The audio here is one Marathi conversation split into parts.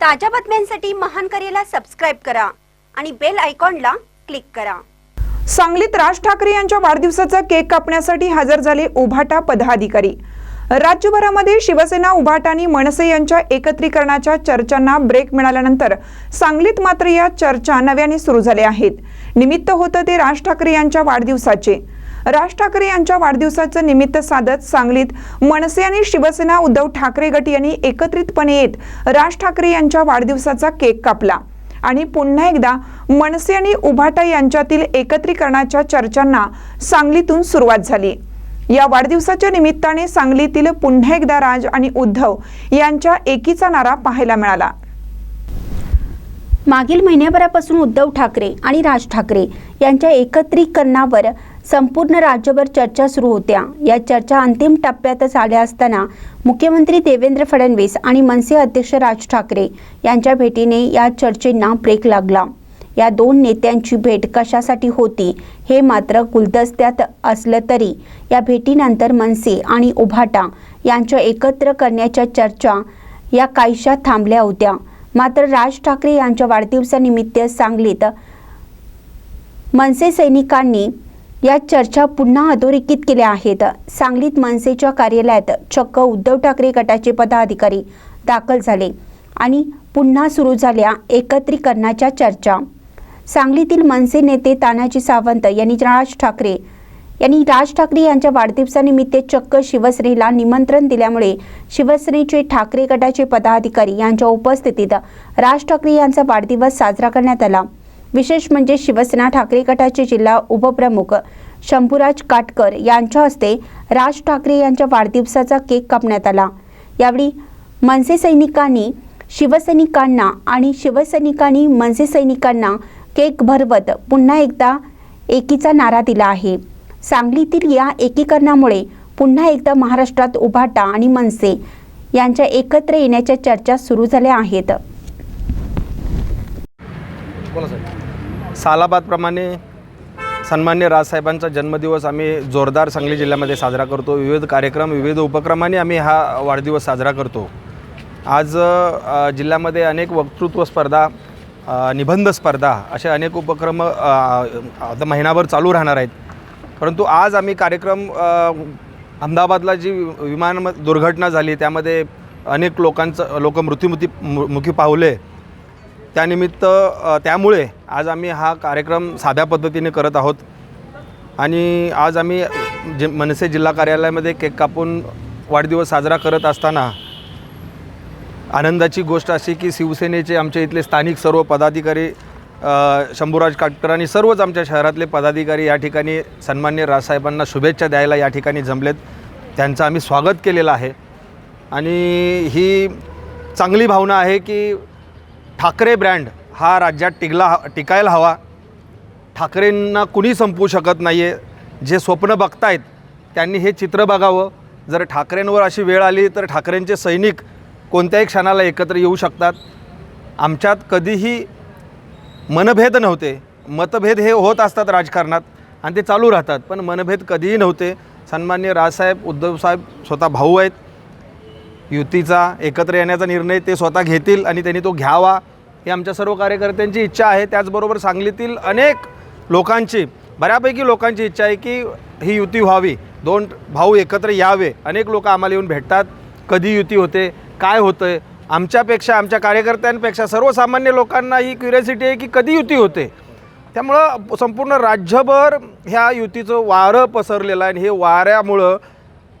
ताज्या बातम्यांसाठी महान करेला सबस्क्राईब करा आणि बेल आयकॉनला क्लिक करा. सांगलीत राज ठाकरे यांच्या वाढदिवसाचा केक कापण्यासाठी हजर झाले उभाटा पदाधिकारी. राज्यभरामध्ये शिवसेना उभाटा आणि मनसे यांच्या एकत्रीकरणाच्या चर्चांना ब्रेक मिळाल्यानंतर सांगलीत मात्र या चर्चा नव्याने सुरू झाल्या आहेत. निमित्त होतं ते राज ठाकरे यांच्या वाढदिवसाचे. राज ठाकरे यांच्या वाढदिवसाचं निमित्त साधत सांगलीत मनसे आणि शिवसेना उद्धव ठाकरे गट यांनी एकत्रितपणे येत राज ठाकरे यांच्या वाढदिवसाचा केक कापला. आणि पुन्हा एकदा मनसे आणि उभाटा यांच्यातील एकत्रीकरणाच्या चर्चांना सांगलीतून सुरुवात झाली. या वाढदिवसाच्या निमित्ताने सांगलीतील पुन्हा एकदा राज आणि उद्धव यांच्या एकीचा नारा पाहायला मिळाला. मागील महिन्याभरापासून उद्धव ठाकरे आणि राज ठाकरे यांच्या एकत्रीकरणावर संपूर्ण राज्यभर चर्चा सुरू होत्या. या चर्चा अंतिम टप्प्यातच आल्या असताना मुख्यमंत्री देवेंद्र फडणवीस आणि मनसे अध्यक्ष राज ठाकरे यांच्या भेटीने या चर्चेंना ब्रेक लागला. या दोन नेत्यांची भेट कशासाठी होती हे मात्र गुलदस्त्यात असलं तरी या भेटीनंतर मनसे आणि उभाटा यांच्या एकत्र करण्याच्या चर्चा या काहीशा थांबल्या होत्या. मात्र राज ठाकरे यांच्या वाढदिवसानिमित्त सांगलीत मनसे सैनिकांनी या चर्चा पुन्हा अधोरेखित केल्या आहेत. सांगलीत मनसेच्या कार्यालयात चक्क उद्धव ठाकरे गटाचे पदाधिकारी दाखल झाले आणि पुन्हा सुरू झाल्या एकत्रीकरणाच्या चर्चा. सांगलीतील मनसे नेते तानाजी सावंत यांनी राज ठाकरे यांनी राज ठाकरे यांच्या वाढदिवसानिमित्त चक्क शिवसेनेला निमंत्रण दिल्यामुळे शिवसेनेचे ठाकरे गटाचे पदाधिकारी यांच्या उपस्थितीत राज ठाकरे यांचा वाढदिवस साजरा करण्यात आला. विशेष म्हणजे शिवसेना ठाकरे गटाचे जिल्हा उपप्रमुख शंभूराज काटकर यांच्या हस्ते राज ठाकरे यांच्या वाढदिवसाचा केक कापण्यात आला. यावेळी मनसे सैनिकांनी शिवसैनिकांना आणि शिवसैनिकांनी मनसे सैनिकांना केक भरवत पुन्हा एकदा एकीचा नारा दिला आहे. सांगलीतील या एकीकरणामुळे पुन्हा एकदा महाराष्ट्रात उभाटा आणि मनसे यांच्या एकत्र येण्याच्या चर्चा सुरू झाल्या आहेत. सालाबादप्रमाणे सन्मान्य राजसाहेबांचा जन्मदिवस आम्ही जोरदार सांगली जिल्ह्यामध्ये साजरा करतो. विविध कार्यक्रम विविध उपक्रमाने आम्ही हा वाढदिवस साजरा करतो. आज जिल्ह्यामध्ये अनेक वक्तृत्व स्पर्धा निबंध स्पर्धा असे अनेक उपक्रम आता महिनाभर चालू राहणार आहेत. परंतु आज आम्ही कार्यक्रम अहमदाबादला जी विमान दुर्घटना झाली त्यामध्ये अनेक लोकांचं लोक मृत्युमुखी मुखी पावले. त्यानिमित्त त्यामुळे आज आम्ही हा कार्यक्रम साध्या पद्धतीने करत आहोत. आणि आज आम्ही जे मनसे जिल्हा कार्यालयामध्ये केक कापून वाढदिवस साजरा करत असताना आनंदाची गोष्ट अशी की शिवसेनेचे आमच्या इथले स्थानिक सर्व पदाधिकारी शंभूराज काटकर आणि सर्वच आमच्या शहरातले पदाधिकारी या ठिकाणी सन्मान्य राजसाहेबांना शुभेच्छा द्यायला या ठिकाणी जमलेत. त्यांचं आम्ही स्वागत केलेलं आहे. आणि ही चांगली भावना आहे की ठाकरे ब्रँड हा राज्यात टिकला टिकायला हवा. ठाकरेंना कुणी संपवू शकत नाही आहे जे स्वप्न बघतायत त्यांनी हे चित्र बघावं. जर ठाकरेंवर अशी वेळ आली तर ठाकरेंचे सैनिक कोणत्याही क्षणाला एकत्र येऊ शकतात. आमच्यात कधीही मनभेद नव्हते. मतभेद हे होत असतात राजकारणात आणि ते चालू राहतात. पण मनभेद कधीही नव्हते. सन्मान्य राजसाहेब उद्धवसाहेब स्वतः भाऊ आहेत. युतीचा एकत्र येण्याचा निर्णय ते स्वतः घेतील आणि त्यांनी तो घ्यावा ही आमच्या सर्व कार्यकर्त्यांची इच्छा आहे. त्याचबरोबर सांगलीतील अनेक लोकांची बऱ्यापैकी लोकांची इच्छा आहे की ही युती व्हावी. दोन भाऊ एकत्र यावे. अनेक लोक आम्हाला येऊन भेटतात. कधी युती होते? काय होतं आहे आमच्यापेक्षा आमच्या कार्यकर्त्यांपेक्षा सर्वसामान्य लोकांना ही क्युरियोसिटी आहे की कधी युती होते? त्यामुळं संपूर्ण राज्यभर ह्या युतीचं वारं पसरलेलं आहे आणि हे वाऱ्यामुळं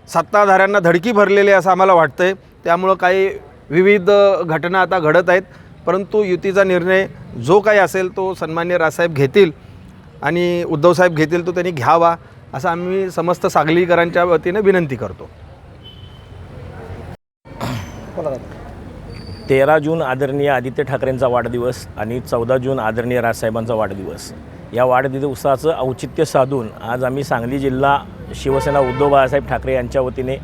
सत्ताधाऱ्यांना धडकी भरलेली असं आम्हाला वाटतं आहे त्यामुळं काही विविध घटना आता घडत आहेत. परंतु युतीचा निर्णय जो काही असेल तो सन्मान्य राजसाहेब घेतील आणि उद्धवसाहेब घेतील तो त्यांनी घ्यावा असं आम्ही समस्त सांगलीकरांच्या वतीने विनंती करतो. तेरा जून आदरणीय आदित्य ठाकरेंचा वाढदिवस आणि चौदा जून आदरणीय राजसाहेबांचा वाढदिवस. या वाढदिवसाचं औचित्य साधून आज आम्ही सांगली जिल्हा शिवसेना उद्धव बाळासाहेब ठाकरे यांच्या वतीने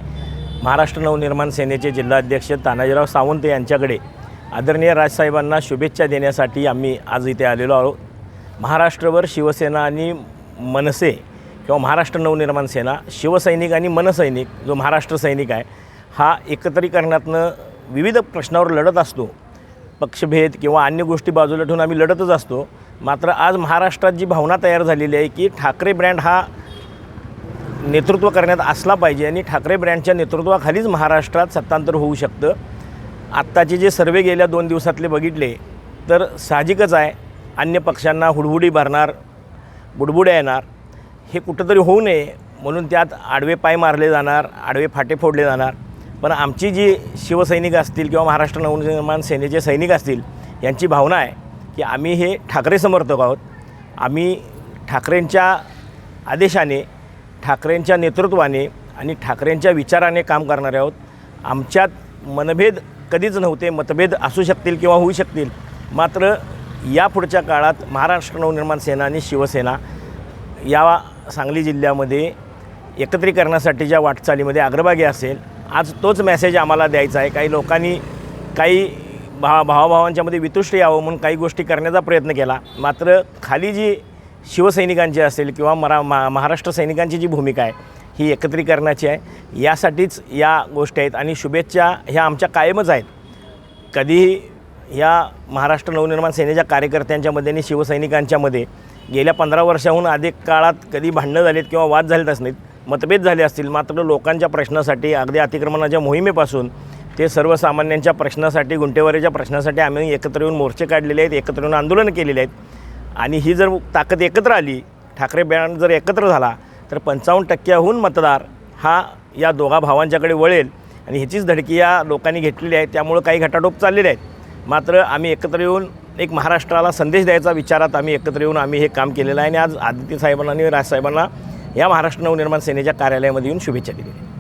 महाराष्ट्र नवनिर्माण सेनेचे जिल्हाध्यक्ष तानाजीराव सावंत यांच्याकडे आदरणीय राजसाहेबांना शुभेच्छा देण्यासाठी आम्ही आज इथे आलेलो आहोत. महाराष्ट्रभर शिवसेना आणि मनसे किंवा महाराष्ट्र नवनिर्माण सेना शिवसैनिक आणि मनसैनिक जो महाराष्ट्र सैनिक आहे हा एकत्रीकरणातनं विविध प्रश्नावर लढत असतो. पक्षभेद किंवा अन्य गोष्टी बाजूला ठेवून आम्ही लढतच असतो. मात्र आज महाराष्ट्रात जी भावना तयार झालेली आहे की ठाकरे ब्रँड हा नेतृत्व करण्यात असला पाहिजे आणि ठाकरे ब्रँडच्या नेतृत्वाखालीच महाराष्ट्रात सत्तांतर होऊ शकतं. आत्ताचे जे सर्वे गेल्या दोन दिवसातले बघितले तर साहजिकच आहे अन्य पक्षांना हुडहुडी भरणार बुडबुड्या येणार हे कुठंतरी होऊ नये म्हणून त्यात आडवे पाय मारले जाणार आडवे फाटे फोडले जाणार. पण आमची जी शिवसैनिक असतील किंवा महाराष्ट्र नवनिर्माण सेनेचे सैनिक असतील यांची भावना आहे की आम्ही हे ठाकरे समर्थक आहोत. आम्ही ठाकरेंच्या आदेशाने ठाकरेंच्या नेतृत्वाने आणि ठाकरेंच्या विचाराने काम करणारे आहोत. आमच्यात मनभेद कधीच नव्हते मतभेद असू शकतील किंवा होऊ शकतील. मात्र या पुढच्या काळात महाराष्ट्र नवनिर्माण सेना आणि शिवसेना या सांगली जिल्ह्यामध्ये एकत्रीकरणासाठीच्या वाटचालीमध्ये अग्रभागी असेल आज तोच मेसेज आम्हाला द्यायचा आहे. काही लोकांनी काही भा भावाभावांच्यामध्ये वितुष्ट यावं म्हणून काही गोष्टी करण्याचा प्रयत्न केला. मात्र खाली जी शिवसैनिकांची असेल किंवा मरा मा महाराष्ट्र सैनिकांची जी भूमिका आहे ही एकत्रीकरणाची आहे यासाठीच या गोष्टी आहेत आणि शुभेच्छा ह्या आमच्या कायमच आहेत. कधीही या महाराष्ट्र नवनिर्माण सेनेच्या कार्यकर्त्यांच्यामध्ये आणि शिवसैनिकांच्यामध्ये गेल्या पंधरा वर्षाहून अधिक काळात कधी भांडणं झालीत किंवा वाद झालेच नाहीत मतभेद झाले असतील मात्र लोकांच्या प्रश्नासाठी अगदी अतिक्रमणाच्या मोहिमेपासून ते सर्वसामान्यांच्या प्रश्नासाठी गुंटेवारीच्या प्रश्नासाठी आम्ही एकत्र येऊन मोर्चे काढलेले आहेत एकत्र येऊन आंदोलन केलेले आहेत. आणि ही जर ताकद एकत्र आली ठाकरे बँड जर एकत्र झाला तर पंचावन्न टक्क्याहून मतदार हा या दोघा भावांच्याकडे वळेल आणि ह्याचीच धडकी या लोकांनी घेतलेली आहे. त्यामुळं काही घटाटोप चाललेले आहेत. मात्र आम्ही एकत्र येऊन एक महाराष्ट्राला संदेश द्यायचा विचारात आम्ही एकत्र येऊन आम्ही हे काम केलेलं आहे आणि आज आदित्य साहेबांना आणि राजसाहेबांना या महाराष्ट्र नवनिर्माण सेनेच्या कार्यालयामध्ये येऊन शुभेच्छा दिलेल्या आहे